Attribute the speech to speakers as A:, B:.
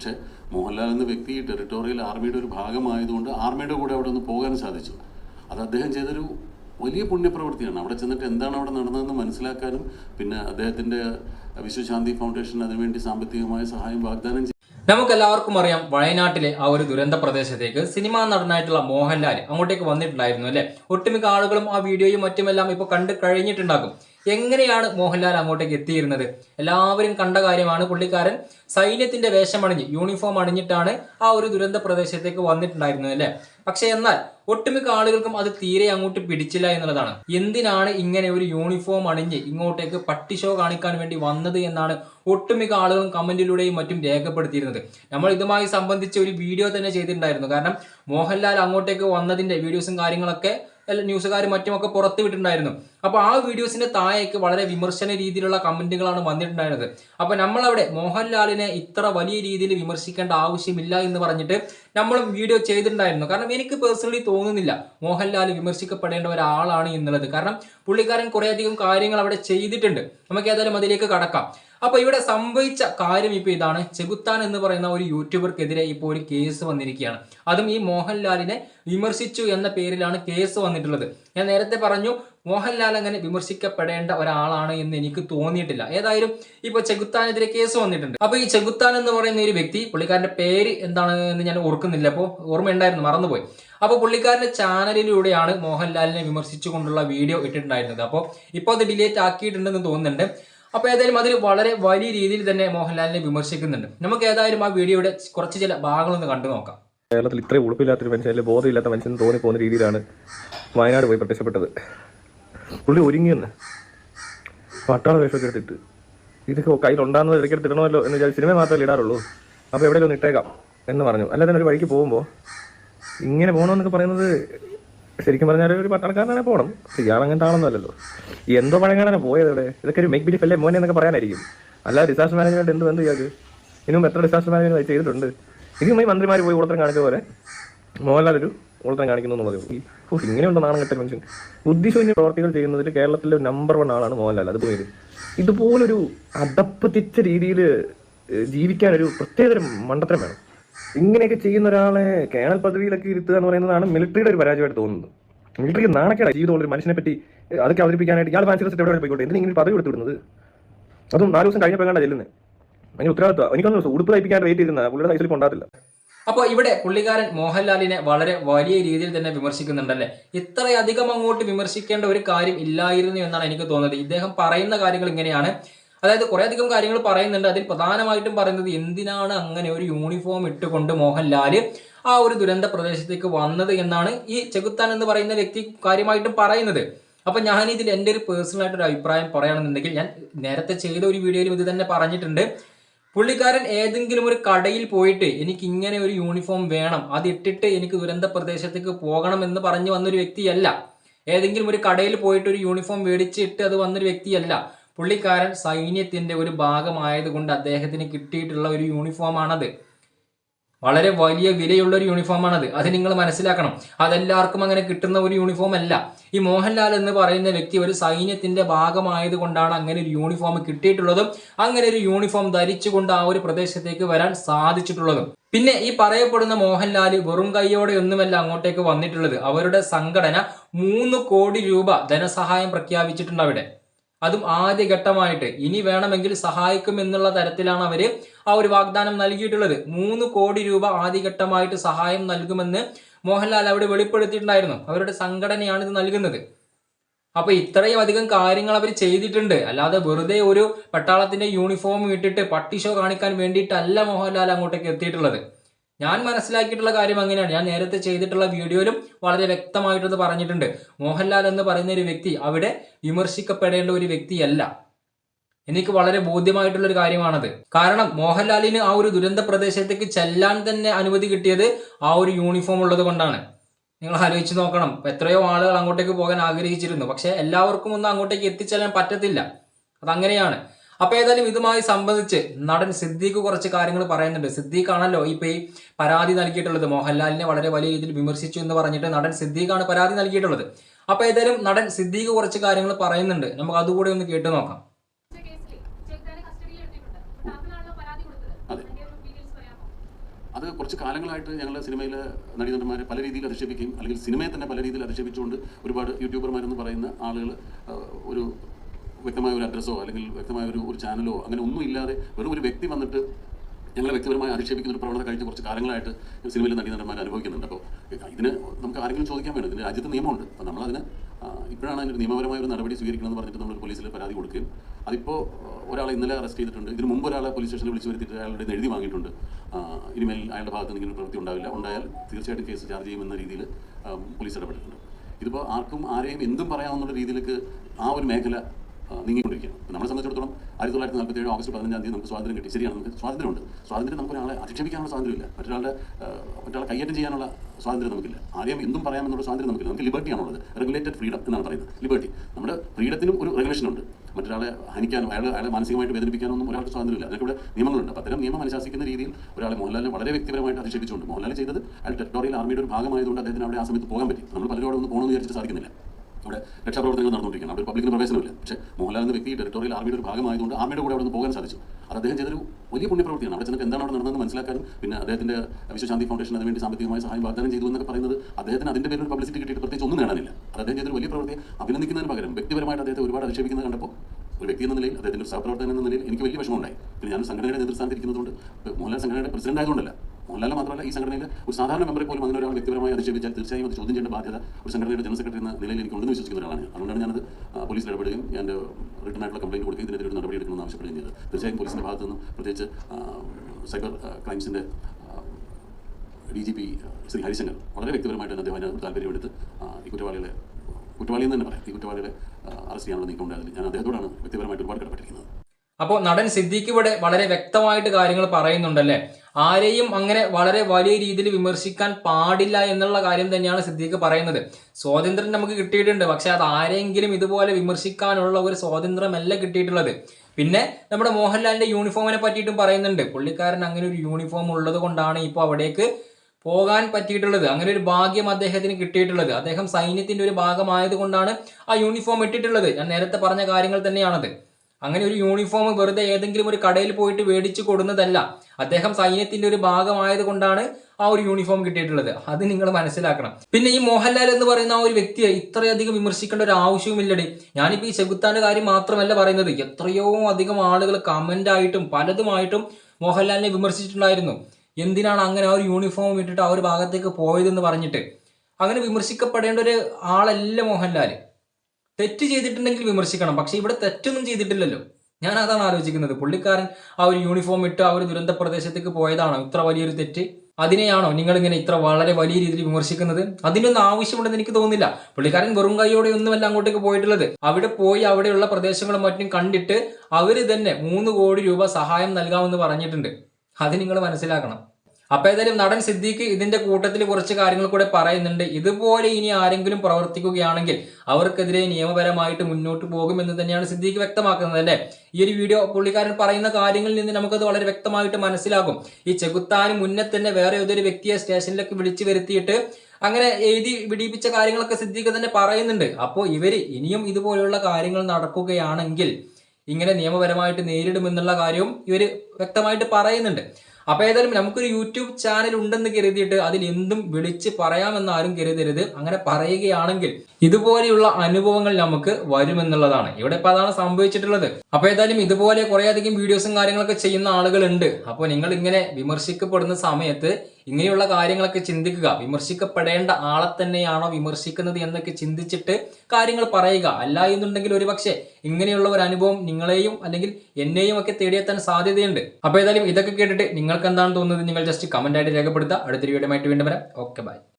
A: പക്ഷേ മോഹൻലാൽ എന്ന വ്യക്തി ടെറിട്ടോറിയൽ ആർമിയുടെ ഒരു ഭാഗമായതുകൊണ്ട് ആർമിയുടെ കൂടെ അവിടെ ഒന്ന് പോകാൻ സാധിച്ചു. അത് അദ്ദേഹം ചെയ്തൊരു വലിയ പുണ്യപ്രവൃത്തിയാണ്. അവിടെ ചെന്നിട്ട് എന്താണ് അവിടെ നടന്നതെന്ന് മനസ്സിലാക്കാനും പിന്നെ അദ്ദേഹത്തിന്റെ വിശ്വശാന്തി ഫൗണ്ടേഷൻ അതിനുവേണ്ടി സാമ്പത്തികമായ സഹായം വാഗ്ദാനം ചെയ്തു.
B: നമുക്കെല്ലാവർക്കും അറിയാം വയനാട്ടിലെ ആ ഒരു ദുരന്ത പ്രദേശത്തേക്ക് സിനിമാ നടനായിട്ടുള്ള മോഹൻലാൽ അങ്ങോട്ടേക്ക് വന്നിട്ടുണ്ടായിരുന്നു അല്ലേ? ഒട്ടുമിക്ക ആളുകളും ആ വീഡിയോയും മറ്റുമെല്ലാം ഇപ്പോൾ കണ്ടു കഴിഞ്ഞിട്ടുണ്ടാകും. എങ്ങനെയാണ് മോഹൻലാൽ അങ്ങോട്ടേക്ക് എത്തിയിരുന്നത്? എല്ലാവരും കണ്ട കാര്യമാണ്. പുള്ളിക്കാരൻ സൈന്യത്തിന്റെ വേഷമണിഞ്ഞ് യൂണിഫോം അണിഞ്ഞിട്ടാണ് ആ ഒരു ദുരന്ത പ്രദേശത്തേക്ക് വന്നിട്ടുണ്ടായിരുന്നത് അല്ലെ? പക്ഷെ എന്നാൽ ഒട്ടുമിക്ക ആളുകൾക്കും അത് തീരെ അങ്ങോട്ട് പിടിച്ചില്ല എന്നുള്ളതാണ്. എന്തിനാണ് ഇങ്ങനെ ഒരു യൂണിഫോം അണിഞ്ഞ് ഇങ്ങോട്ടേക്ക് പട്ടി ഷോ കാണിക്കാൻ വേണ്ടി വന്നത് എന്നാണ് ഒട്ടുമിക്ക ആളുകളും കമന്റിലൂടെയും മറ്റും രേഖപ്പെടുത്തിയിരുന്നത്. നമ്മൾ ഇതുമായി സംബന്ധിച്ച് ഒരു വീഡിയോ തന്നെ ചെയ്തിട്ടുണ്ടായിരുന്നു. കാരണം മോഹൻലാൽ അങ്ങോട്ടേക്ക് വന്നതിന്റെ വീഡിയോസും കാര്യങ്ങളൊക്കെ ന്യൂസുകാരും മറ്റുമൊക്കെ പുറത്തു വിട്ടിട്ടുണ്ടായിരുന്നു. അപ്പോൾ ആ വീഡിയോസിന്റെ താഴേക്ക് വളരെ വിമർശന രീതിയിലുള്ള കമന്റുകളാണ് വന്നിട്ടുണ്ടായിരുന്നത്. അപ്പോൾ നമ്മളവിടെ മോഹൻലാലിനെ ഇത്ര വലിയ രീതിയിൽ വിമർശിക്കേണ്ട ആവശ്യമില്ല എന്ന് പറഞ്ഞിട്ട് നമ്മളും വീഡിയോ ചെയ്തിട്ടുണ്ടായിരുന്നു. കാരണം എനിക്ക് പേഴ്സണലി തോന്നുന്നില്ല മോഹൻലാൽ വിമർശിക്കപ്പെടേണ്ട ഒരാളാണ് എന്നുള്ളത്. കാരണം പുള്ളിക്കാരൻ കുറേയധികം കാര്യങ്ങൾ അവിടെ ചെയ്തിട്ടുണ്ട്. നമുക്ക് ഏതായാലും അതിലേക്ക് കടക്കാം. അപ്പൊ ഇവിടെ സംഭവിച്ച കാര്യം ഇപ്പൊ ഇതാണ്. ചെകുത്താൻ എന്ന് പറയുന്ന ഒരു യൂട്യൂബർക്കെതിരെ ഇപ്പോൾ ഒരു കേസ് വന്നിരിക്കുകയാണ്. അതും ഈ മോഹൻലാലിനെ വിമർശിച്ചു എന്ന പേരിലാണ് കേസ് വന്നിട്ടുള്ളത്. ഞാൻ നേരത്തെ പറഞ്ഞു മോഹൻലാൽ അങ്ങനെ വിമർശിക്കപ്പെടേണ്ട ഒരാളാണ് എന്ന് എനിക്ക് തോന്നിയിട്ടില്ല. ഏതായാലും ഇപ്പൊ ചെകുത്താനെതിരെ കേസ് വന്നിട്ടുണ്ട്. അപ്പൊ ഈ ചെകുത്താൻ എന്ന് പറയുന്ന ഒരു വ്യക്തി പുള്ളിക്കാരന്റെ പേര് എന്താണ് എന്ന് ഞാൻ ഓർക്കുന്നില്ല. അപ്പോൾ ഓർമ്മയുണ്ടായിരുന്നു മറന്നുപോയി. അപ്പോൾ പുള്ളിക്കാരന്റെ ചാനലിലൂടെയാണ് മോഹൻലാലിനെ വിമർശിച്ചുകൊണ്ടുള്ള വീഡിയോ ഇട്ടിട്ടുണ്ടായിരുന്നത്. അപ്പോൾ ഇപ്പോൾ അത് ഡിലീറ്റ് ആക്കിയിട്ടുണ്ടെന്ന് തോന്നുന്നുണ്ട്. അപ്പോൾ ഏതായാലും അതിൽ വളരെ വലിയ രീതിയിൽ തന്നെ മോഹൻലാലിനെ വിമർശിക്കുന്നുണ്ട്. നമുക്ക് ഏതായാലും ആ വീഡിയോയുടെ കുറച്ച് ചില ഭാഗങ്ങളൊന്ന് കണ്ടു നോക്കാം.
C: കേരളത്തിൽ ഇത്രയും ഉളുപ്പില്ലാത്തൊരു മനുഷ്യൻ അല്ലെങ്കിൽ ബോധമില്ലാത്ത മനുഷ്യൻ തോന്നി പോകുന്ന രീതിയിലാണ് വയനാട് പോയി പ്രത്യക്ഷപ്പെട്ടത്. പുള്ളി ഒരുങ്ങിയെന്ന് പട്ടാള വേഷമൊക്കെ എടുത്തിട്ട് ഇതൊക്കെ കയ്യിലുണ്ടാകുന്നത് ഇടയ്ക്ക് ഇടണമല്ലോ എന്ന് വിചാരിച്ച് സിനിമ മാത്രമേ ഇടാറുള്ളൂ. അപ്പോൾ എവിടെയെങ്കിലും ഇട്ടേക്കാം എന്ന് പറഞ്ഞു. അല്ലാതെ ഒരു വഴിക്ക് പോകുമ്പോൾ ഇങ്ങനെ പോകണമെന്നൊക്കെ പറയുന്നത് ശരിക്കും പറഞ്ഞാൽ ഒരു പട്ടാളക്കാരനാണ് പോകണം ഇയാൾ അങ്ങനത്തെ ആളൊന്നുമല്ലല്ലോ എന്തോ പഴങ്ങാനാണ് പോയത് ഇവിടെ. ഇതൊക്കെ ഒരു മേക്ക് ബിലീഫ് അല്ലേ മോനെ എന്നൊക്കെ പറയാനായിരിക്കും. അല്ല ഡിസാസ്റ്റർ മാനേജ്മെന്റ് എന്ത് എന്ത് ഇയാൾക്ക്? ഇനിയും എത്ര ഡിസാസ്റ്റർ മാനേജ്മെന്റ് ചെയ്തിട്ടുണ്ട്? ഇതിനുമായി മന്ത്രിമാർ പോയി ഉടത്തരം കാണിച്ച പോലെ മോഹൻലാൽ ഒരു ഉടത്തരം കാണിക്കുന്നു എന്നുള്ളത് ഈ- ഓ ഇങ്ങനെയുണ്ട് നാണം കെട്ട മനുഷ്യൻ? ബുദ്ധിശൂന്യ പ്രവർത്തികൾ ചെയ്യുന്നതിൽ കേരളത്തിലെ നമ്പർ വൺ ആളാണ് മോഹൻലാൽ. അത് പോയത്. ഇതുപോലൊരു അധപ്പതിച്ച രീതിയിൽ ജീവിക്കാൻ ഒരു പ്രത്യേകതരം മണ്ടത്തരം വേണം. ഇങ്ങനെയൊക്കെ ചെയ്യുന്ന ഒരാളെ കേണൽ പദവിയിലൊക്കെ ഇരുത്തുക എന്ന് പറയുന്നതാണ് മിലിറ്ററിയുടെ ഒരു പരാജയമായിട്ട് തോന്നുന്നത്. മിലിറ്ററിക്ക് നാണക്കേടാണ് ജീവിതമുള്ള ഒരു മനുഷ്യനെ പറ്റി അതൊക്കെ അവതരിപ്പിക്കാനായിട്ട് ഇയാൾ ഫാൻസി എവിടെ പോയിക്കോട്ടെ എന്തിനാ ഇങ്ങനെ പദവി കൊടുത്തു വിടുന്നത്. അതും നാല് ദിവസം കഴിഞ്ഞപ്പോഴാണ് ചെല്ലുന്നത് കൊണ്ടാത്തില്ല
B: അപ്പോൾ ഇവിടെ പുള്ളിക്കാരൻ മോഹൻലാലിനെ വളരെ വലിയ രീതിയിൽ തന്നെ വിമർശിക്കുന്നുണ്ടല്ലേ? ഇത്രയധികം അങ്ങോട്ട് വിമർശിക്കേണ്ട ഒരു കാര്യം ഇല്ലായിരുന്നു എന്നാണ് എനിക്ക് തോന്നുന്നത്. ഇദ്ദേഹം പറയുന്ന കാര്യങ്ങൾ ഇങ്ങനെയാണ്. അതായത് കുറേ അധികം കാര്യങ്ങൾ പറയുന്നുണ്ട്. അതിൽ പ്രധാനമായിട്ടും പറയുന്നത് എന്തിനാണ് അങ്ങനെ ഒരു യൂണിഫോം ഇട്ടുകൊണ്ട് മോഹൻലാൽ ആ ഒരു ദുരന്ത പ്രദേശത്തേക്ക് വന്നത് എന്നാണ് ഈ ചെകുത്താൻ എന്ന് പറയുന്ന വ്യക്തി കാര്യമായിട്ടും പറയുന്നത്. അപ്പൊ ഞാനിതിൽ എന്റെ ഒരു പേഴ്സണൽ ആയിട്ടൊരു അഭിപ്രായം പറയുകയാണെന്നുണ്ടെങ്കിൽ ഞാൻ നേരത്തെ ചെയ്ത ഒരു വീഡിയോയിലും ഇത് തന്നെ പറഞ്ഞിട്ടുണ്ട്. പുള്ളിക്കാരൻ ഏതെങ്കിലും ഒരു കടയിൽ പോയിട്ട് എനിക്ക് ഇങ്ങനെ ഒരു യൂണിഫോം വേണം അതിട്ടിട്ട് എനിക്ക് ദുരന്ത പ്രദേശത്തേക്ക് പോകണം എന്ന് പറഞ്ഞു വന്നൊരു വ്യക്തിയല്ല. ഏതെങ്കിലും ഒരു കടയിൽ പോയിട്ട് ഒരു യൂണിഫോം മേടിച്ചിട്ട് അത് വന്നൊരു വ്യക്തിയല്ല. പുള്ളിക്കാരൻ സൈന്യത്തിന്റെ ഒരു ഭാഗമായതുകൊണ്ട് അദ്ദേഹത്തിന് കിട്ടിയിട്ടുള്ള ഒരു യൂണിഫോമാണത് വളരെ വലിയ വിലയുള്ള ഒരു യൂണിഫോമാണത് അത് നിങ്ങൾ മനസ്സിലാക്കണം. അതെല്ലാവർക്കും അങ്ങനെ കിട്ടുന്ന ഒരു യൂണിഫോം അല്ല. ഈ മോഹൻലാൽ എന്ന് പറയുന്ന വ്യക്തി ഒരു സൈന്യത്തിന്റെ ഭാഗമായതുകൊണ്ടാണ് അങ്ങനെ ഒരു യൂണിഫോം കിട്ടിയിട്ടുള്ളതും അങ്ങനെ ഒരു യൂണിഫോം ധരിച്ചുകൊണ്ട് ആ ഒരു പ്രദേശത്തേക്ക് വരാൻ സാധിച്ചിട്ടുള്ളതും. പിന്നെ ഈ പറയപ്പെടുന്ന മോഹൻലാൽ വെറും കൈയോടെ ഒന്നുമല്ല അങ്ങോട്ടേക്ക് വന്നിട്ടുള്ളത്. അവരുടെ സംഘടന മൂന്ന് കോടി രൂപ ധനസഹായം പ്രഖ്യാപിച്ചിട്ടുണ്ട് അവിടെ. അതും ആദ്യഘട്ടമായിട്ട് ഇനി വേണമെങ്കിൽ സഹായിക്കും എന്നുള്ള തരത്തിലാണ് അവർ ആ ഒരു വാഗ്ദാനം നൽകിയിട്ടുള്ളത്. മൂന്ന് കോടി രൂപ ആദ്യഘട്ടമായിട്ട് സഹായം നൽകുമെന്ന് മോഹൻലാൽ അവിടെ വെളിപ്പെടുത്തിയിട്ടുണ്ടായിരുന്നു. അവരുടെ സംഘടനയാണ് ഇത് നൽകുന്നത്. അപ്പൊ ഇത്രയും അധികം കാര്യങ്ങൾ അവർ ചെയ്തിട്ടുണ്ട്. അല്ലാതെ വെറുതെ ഒരു പട്ടാളത്തിന്റെ യൂണിഫോം ഇട്ടിട്ട് പട്ടി ഷോ കാണിക്കാൻ വേണ്ടിയിട്ടല്ല മോഹൻലാൽ അങ്ങോട്ടേക്ക് എത്തിയിട്ടുള്ളത്. ഞാൻ മനസ്സിലാക്കിയിട്ടുള്ള കാര്യം അങ്ങനെയാണ്. ഞാൻ നേരത്തെ ചെയ്തിട്ടുള്ള വീഡിയോയിലും വളരെ വ്യക്തമായിട്ടത് പറഞ്ഞിട്ടുണ്ട്. മോഹൻലാൽ എന്ന് പറയുന്ന ഒരു വ്യക്തി അവിടെ വിമർശിക്കപ്പെടേണ്ട ഒരു വ്യക്തിയല്ല. എനിക്ക് വളരെ ബോധ്യമായിട്ടുള്ള ഒരു കാര്യമാണത്. കാരണം മോഹൻലാലിന് ആ ഒരു ദുരന്ത പ്രദേശത്തേക്ക് ചെല്ലാൻ തന്നെ അനുമതി കിട്ടിയത് ആ ഒരു യൂണിഫോം ഉള്ളത് കൊണ്ടാണ്. നിങ്ങൾ ആലോചിച്ച് നോക്കണം. എത്രയോ ആളുകൾ അങ്ങോട്ടേക്ക് പോകാൻ ആഗ്രഹിച്ചിരുന്നു. പക്ഷേ എല്ലാവർക്കും ഒന്നും അങ്ങോട്ടേക്ക് എത്തിച്ചെല്ലാൻ പറ്റത്തില്ല. അതങ്ങനെയാണ്. അപ്പൊ ഏതായാലും ഇതുമായി സംബന്ധിച്ച് നടൻ സിദ്ദീഖ് കുറച്ച് കാര്യങ്ങൾ പറയുന്നുണ്ട്. സിദ്ദീഖ് ആണല്ലോ ഇപ്പൊ ഈ പരാതി നൽകിയിട്ടുള്ളത്. മോഹൻലാലിനെ വളരെ വലിയ രീതിയിൽ വിമർശിച്ചു എന്ന് പറഞ്ഞിട്ട് നടൻ സിദ്ദീഖാണ് പരാതി നൽകിയിട്ടുള്ളത്. അപ്പൊ ഏതായാലും നടൻ സിദ്ദീഖ് കുറച്ച് കാര്യങ്ങൾ പറയുന്നുണ്ട്. നമുക്ക് അതുകൂടെ ഒന്ന് കേട്ടു നോക്കാം.
A: അതെ. കുറച്ച് കാലങ്ങളായിട്ട് ഞങ്ങൾ സിനിമയിലെ നടീനടന്മാരെ പല രീതിയിൽ അധിക്ഷേപിക്കുകയും അല്ലെങ്കിൽ സിനിമയെ തന്നെ പല രീതിയിൽ അധിക്ഷേപിച്ചുകൊണ്ട് ഒരുപാട് യൂട്യൂബർമാരെന്ന് പറയുന്ന ആളുകൾ ഒരു വ്യക്തമായ ഒരു അഡ്രസ്സോ അല്ലെങ്കിൽ വ്യക്തമായ ഒരു ഒരു ചാനലോ അങ്ങനെ ഒന്നും ഇല്ലാതെ വെറും ഒരു വ്യക്തി വന്നിട്ട് ഞങ്ങളെ വ്യക്തിപരമായി അധിക്ഷേപിക്കുന്ന ഒരു പ്രവണത കഴിഞ്ഞ കുറച്ച് കാലങ്ങളായിട്ട് സിനിമയിൽ നടീനടന്മാർ അനുഭവിക്കുന്നുണ്ട്. അപ്പോൾ ഇതിന് നമുക്ക് ആരെങ്കിലും ചോദിക്കാൻ വേണം. ഇതിന് രാജ്യത്ത് നിയമമുണ്ട്. അപ്പോൾ നമ്മളതിന് ഇപ്പോഴാണ് അതിനൊരു നിയമപരമായ ഒരു നടപടി സ്വീകരിക്കണമെന്ന് പറഞ്ഞിട്ട് നമ്മൾ പോലീസിൽ പരാതി കൊടുക്കുകയും അതിപ്പോൾ ഒരാളെ ഇന്നലെ അറസ്റ്റ് ചെയ്തിട്ടുണ്ട്. ഇതിന് മുമ്പ് ഒരാളെ പോലീസ് സ്റ്റേഷനിൽ വിളിച്ചു വരുത്തിയിട്ട് അയാളുടെ എഴുതി വാങ്ങിയിട്ടുണ്ട്. ഇനിമേൽ അയാളുടെ ഭാഗത്ത് നിന്ന് ഇങ്ങനെ പ്രവൃത്തി ഉണ്ടാവില്ല. ഉണ്ടായാൽ തീർച്ചയായിട്ടും കേസ് ചാർജ് ചെയ്യുമെന്ന രീതിയിൽ പോലീസ് ഇടപെട്ടിട്ടുണ്ട്. ഇതിപ്പോൾ ആർക്കും ആരെയും എന്തും പറയാമെന്നുള്ള രീതിയിലേക്ക് ആ ഒരു മേഖല നീങ്ങിക്കൊണ്ടിരിക്കുകയാണ്. നമ്മളെ സംബന്ധിച്ചിടത്തോളം ആയിരത്തി തൊള്ളായിരത്തി നാൽപ്പത്തി ഏഴ് ഓഗസ്റ്റ് പതിനഞ്ചാം തീയതി നമുക്ക് സ്വാതന്ത്ര്യം കിട്ടി. ശരിയാണ് നമുക്ക് സ്വാതന്ത്ര്യമുണ്ട്. സ്വാതന്ത്ര്യം നമുക്ക് ഒരാളെ അധിക്ഷേപിക്കാനുള്ള സ്വാതന്ത്ര്യമില്ല. മറ്റൊരാളുടെ മറ്റൊരാളെ കൈയേറ്റം ചെയ്യാനുള്ള സ്വാതന്ത്ര്യം നമുക്കില്ല. ആരെയും എന്തും പറയാമെന്നുള്ള സ്വാതന്ത്ര്യം നമുക്കില്ല. നമുക്ക് ലിബർട്ടിയാണുള്ളത്. റെഗുലേറ്റഡ് ഫ്രീഡം എന്നാണ് പറയുന്നത്. ലിബർട്ടി നമ്മുടെ ഫ്രീഡത്തിനും ഒരു റെഗുലേഷൻ ഉണ്ട്. മറ്റൊരാളെ ഹനിക്കാനും അയാളെ അയാളെ മാനസികമായിട്ട് വേദനിപ്പിക്കാനോ ഒന്നും ഒരാൾക്ക് സ്വാതന്ത്ര്യമില്ല. അതിനൊക്കെ ഇവിടെ നിയമങ്ങളുണ്ട്. അപ്പം അത്തരം നിയമം അനുശാസിക്കുന്ന രീതിയിൽ ഒരാളെ മോഹൻലാലിനെ വളരെ വ്യക്തിപരമായിട്ട് അധിക്ഷേപിച്ചുകൊണ്ട്. മോഹൻലാൽ ചെയ്തത് അയാൾ ടെറിട്ടോറിയൽ ആർമിയുടെ ഒരു ഭാഗമായതുകൊണ്ട് അദ്ദേഹത്തിന് അവിടെ ആ സമയത്ത് പോകാൻ പറ്റി. നമ്മൾ ഒന്ന് പോകണമെന്ന് വിചാരിച്ചിട്ട് സാധിക്കുന്നില്ല. അവിടെ രക്ഷാപ്രവർത്തനങ്ങൾ നടന്നുകൊണ്ടിരിക്കുകയാണ്. അവിടെ പബ്ലിക്കിന് പ്രവേശനമില്ല. പക്ഷേ മോഹൻലാൽ എന്ന വ്യക്തി ടെറിട്ടോറിയൽ ആർമിയുടെ ഒരു ഭാഗമായതുകൊണ്ട് ആർമിയുടെ കൂടെ അവിടെ നിന്ന് പോകാൻ സാധിച്ചു. അത് അദ്ദേഹം ചെയ്തൊരു വലിയ പുണ്യപ്രവൃത്തിയാണ്. അവിടെ ചെന്നിട്ട് എന്താണ് അവിടെ നടന്നതെന്ന് മനസ്സിലാക്കാനും പിന്നെ അദ്ദേഹത്തിന്റെ വിശ്വശാന്തി ഫൗണ്ടേഷൻ അതിനുവേണ്ടി സാമ്പത്തികമായ സഹായം വാഗ്ദാനം ചെയ്തു എന്നൊക്കെ പറയുന്നത് അദ്ദേഹത്തിന് അതിന്റെ പേരിൽ പബ്ലിസിറ്റി കിട്ടിയിട്ട് പ്രത്യേകിച്ച് ഒന്നും നേടാനില്ല. അത് അദ്ദേഹം ചെയ്തൊരു വലിയ പ്രവൃത്തിയെ അഭിനന്ദിക്കുന്നതിന് പകരം വ്യക്തിപരമായിട്ട് അദ്ദേഹത്തെ ഒരുപാട് അധിക്ഷേപിക്കുന്നത് കണ്ടപ്പോൾ ഒരു വ്യക്തി എന്ന നിലയിൽ അദ്ദേഹത്തിന്റെ ഒരു സഹപ്രവർത്തകൻ എന്ന നിലയിൽ എനിക്ക് വലിയ വിഷമമുണ്ടായി. പിന്നെ ഞാൻ സംഘടനയുടെ നേതൃസ്ഥാനത്ത് ഇരിക്കുന്നതുകൊണ്ട് മോഹൻലാൽ സംഘടനയുടെ പ്രസിഡന്റ് ആയതുകൊണ്ടല്ല. മോഹൻലാൽ മാത്രമല്ല ഈ സംഘടനയിൽ ഒരു സാധാരണ മെമ്പറെ പോലും അങ്ങനെ ഒരാൾ വ്യക്തിപരമായി അധിക്ഷേപിച്ചാൽ തീർച്ചയായും അത് ചോദ്യം ചെയ്യേണ്ട ബാധ്യത ഒരു സംഘടനയുടെ ജനറൽ സെക്രട്ടറി എന്ന നിലയിൽ എനിക്ക് ഉണ്ടെന്ന് വിശ്വസിക്കുന്ന ഒരാളാണ്. അതുകൊണ്ടാണ് ഞാനത് പോലീസിൽ ഇടപെടുകയും ഞാൻ റിട്ടേൺ ആയിട്ടുള്ള കംപ്ലയിന്റ് കൊടുക്കുകയും ഇതിനെതിരെ ഒരു നടപടി എടുക്കണമെന്ന് ആവശ്യപ്പെടുകയും ചെയ്തത്. തീർച്ചയായും പോലീസിന്റെ ഭാഗത്തു നിന്നും പ്രത്യേകിച്ച് cyber ക്രൈംസിന്റെ D G P Shri Harishankar വളരെ വ്യക്തിപരമായിട്ട് അദ്ദേഹം അതിനകത്ത് താല്പര്യമെടുത്ത് ഈ കുറ്റവാളികളെ കുറ്റവാളി എന്ന് തന്നെ പറയാം. ഈ കുറ്റവാളികളെ അറസ്റ്റ് ചെയ്യാനുള്ള നീക്കം ഉണ്ടായതിൽ ഞാൻ അദ്ദേഹത്തോടാണ് വ്യക്തിപരമായിട്ട് ഒരുപാട് കടപ്പെട്ടിരിക്കുന്നത്
B: അപ്പോൾ നടൻ സിദ്ദീഖ് ഇവിടെ വളരെ വ്യക്തമായിട്ട് കാര്യങ്ങൾ പറയുന്നുണ്ടല്ലേ? ആരെയും അങ്ങനെ വളരെ വലിയ രീതിയിൽ വിമർശിക്കാൻ പാടില്ല എന്നുള്ള കാര്യം തന്നെയാണ് സിദ്ദീഖ് പറയുന്നത്. സ്വാതന്ത്ര്യം നമുക്ക് കിട്ടിയിട്ടുണ്ട്. പക്ഷെ അത് ആരെങ്കിലും ഇതുപോലെ വിമർശിക്കാനുള്ള ഒരു സ്വാതന്ത്ര്യമല്ല കിട്ടിയിട്ടുള്ളത്. പിന്നെ നമ്മുടെ മോഹൻലാലിന്റെ യൂണിഫോമിനെ പറ്റിയിട്ടും പറയുന്നുണ്ട്. പുള്ളിക്കാരൻ അങ്ങനെ ഒരു യൂണിഫോം ഉള്ളത് കൊണ്ടാണ് ഇപ്പോൾ അവിടേക്ക് പോകാൻ പറ്റിയിട്ടുള്ളത്. അങ്ങനെ ഒരു ഭാഗ്യം അദ്ദേഹത്തിന് കിട്ടിയിട്ടുള്ളത്. അദ്ദേഹം സൈന്യത്തിന്റെ ഒരു ഭാഗമായത് കൊണ്ടാണ് ആ യൂണിഫോം ഇട്ടിട്ടുള്ളത്. ഞാൻ നേരത്തെ പറഞ്ഞ കാര്യങ്ങൾ തന്നെയാണത്. അങ്ങനെ ഒരു യൂണിഫോം വെറുതെ ഏതെങ്കിലും ഒരു കടയിൽ പോയിട്ട് മേടിച്ചു കൊടുക്കുന്നതല്ല അദ്ദേഹം സൈന്യത്തിന്റെ ഒരു ഭാഗമായത് കൊണ്ടാണ് ആ ഒരു യൂണിഫോം കിട്ടിയിട്ടുള്ളത്. അത് നിങ്ങൾ മനസ്സിലാക്കണം. പിന്നെ ഈ മോഹൻലാൽ എന്ന് പറയുന്ന ആ ഒരു വ്യക്തിയെ ഇത്രയധികം വിമർശിക്കേണ്ട ഒരു ആവശ്യവുമില്ലടി. ഞാനിപ്പോ ഈ ചെകുത്താന്റെ കാര്യം മാത്രമല്ല പറയുന്നത്. എത്രയോ അധികം ആളുകൾ കമന്റ് ആയിട്ടും പലതുമായിട്ടും മോഹൻലാലിനെ വിമർശിച്ചിട്ടുണ്ടായിരുന്നു. എന്തിനാണ് അങ്ങനെ ആ ഒരു യൂണിഫോം ഇട്ടിട്ട് ആ ഒരു ഭാഗത്തേക്ക് പോയതെന്ന് പറഞ്ഞിട്ട്. അങ്ങനെ വിമർശിക്കപ്പെടേണ്ട ഒരു ആളല്ല മോഹൻലാൽ തെറ്റ് ചെയ്തിട്ടുണ്ടെങ്കിൽ വിമർശിക്കണം. പക്ഷെ ഇവിടെ തെറ്റൊന്നും ചെയ്തിട്ടില്ലല്ലോ. ഞാൻ അതാണ് ആലോചിക്കുന്നത്. പുള്ളിക്കാരൻ ആ ഒരു യൂണിഫോം ഇട്ട് ആ ഒരു ദുരന്ത പ്രദേശത്തേക്ക് പോയതാണോ. ഇത്ര വലിയൊരു തെറ്റ്. അതിനെയാണോ നിങ്ങൾ ഇങ്ങനെ ഇത്ര വളരെ വലിയ രീതിയിൽ വിമർശിക്കുന്നത്? അതിനൊന്നും ആവശ്യമുണ്ടെന്ന് എനിക്ക് തോന്നുന്നില്ല. പുള്ളിക്കാരൻ വെറും കൈയോടെ ഒന്നുമല്ല അങ്ങോട്ടേക്ക് പോയിട്ടുള്ളത്. അവിടെ പോയി അവിടെയുള്ള പ്രദേശങ്ങളും മറ്റും കണ്ടിട്ട് അവർ തന്നെ മൂന്ന് കോടി രൂപ സഹായം നൽകാമെന്ന് പറഞ്ഞിട്ടുണ്ട്. അത് നിങ്ങൾ മനസ്സിലാക്കണം. അപ്പൊ ഏതായാലും നടൻ സിദ്ദീഖ് ഇതിന്റെ കൂട്ടത്തിൽ കുറച്ച് കാര്യങ്ങൾ കൂടെ പറയുന്നുണ്ട്. ഇതുപോലെ ഇനി ആരെങ്കിലും പ്രവർത്തിക്കുകയാണെങ്കിൽ അവർക്കെതിരെ നിയമപരമായിട്ട് മുന്നോട്ട് പോകും എന്ന് തന്നെയാണ് സിദ്ദീഖ് വ്യക്തമാക്കുന്നത് അല്ലേ? ഈ ഒരു വീഡിയോ പുള്ളിക്കാരൻ പറയുന്ന കാര്യങ്ങളിൽ നിന്ന് നമുക്കത് വളരെ വ്യക്തമായിട്ട് മനസ്സിലാകും. ഈ ചെകുത്താനും മുന്നേ തന്നെ വേറെ ഏതൊരു വ്യക്തിയെ സ്റ്റേഷനിലേക്ക് വിളിച്ചു വരുത്തിയിട്ട് അങ്ങനെ എഴുതി പിടിപ്പിച്ച കാര്യങ്ങളൊക്കെ സിദ്ദീഖ് തന്നെ പറയുന്നുണ്ട്. അപ്പോൾ ഇവർ ഇനിയും ഇതുപോലെയുള്ള കാര്യങ്ങൾ നടക്കുകയാണെങ്കിൽ ഇങ്ങനെ നിയമപരമായിട്ട് നേരിടുമെന്നുള്ള കാര്യവും ഇവർ വ്യക്തമായിട്ട് പറയുന്നുണ്ട്. അപ്പൊ ഏതായാലും നമുക്കൊരു യൂട്യൂബ് ചാനൽ ഉണ്ടെന്ന് കരുതിയിട്ട് അതിൽ എന്തും വിളിച്ച് പറയാമെന്ന് ആരും കരുതരുത്. അങ്ങനെ പറയുകയാണെങ്കിൽ ഇതുപോലെയുള്ള അനുഭവങ്ങൾ നമുക്ക് വരുമെന്നുള്ളതാണ്. ഇവിടെ ഇപ്പൊ അതാണ് സംഭവിച്ചിട്ടുള്ളത്. അപ്പോൾ ഏതായാലും ഇതുപോലെ കുറെ അധികം വീഡിയോസും കാര്യങ്ങളൊക്കെ ചെയ്യുന്ന ആളുകളുണ്ട്. അപ്പോൾ നിങ്ങൾ ഇങ്ങനെ വിമർശിക്കപ്പെടുന്ന സമയത്ത് ഇങ്ങനെയുള്ള കാര്യങ്ങളൊക്കെ ചിന്തിക്കുക. വിമർശിക്കപ്പെടേണ്ട ആളെ തന്നെയാണോ വിമർശിക്കുന്നത് എന്നൊക്കെ ചിന്തിച്ചിട്ട് കാര്യങ്ങൾ പറയുക. അല്ല എന്നുണ്ടെങ്കിൽ ഒരുപക്ഷെ ഇങ്ങനെയുള്ള ഒരു അനുഭവം നിങ്ങളെയും അല്ലെങ്കിൽ എന്നെയും ഒക്കെ തേടിയെത്താൻ സാധ്യതയുണ്ട്. അപ്പോൾ ഏതായാലും ഇതൊക്കെ കേട്ടിട്ട് നിങ്ങൾക്ക് എന്താണ് തോന്നുന്നത് നിങ്ങൾ ജസ്റ്റ് കമന്റ് ആയിട്ട് രേഖപ്പെടുത്തുക. അടുത്തൊരു വീഡിയോ ആയിട്ട് വീണ്ടും വരാം. Okay bye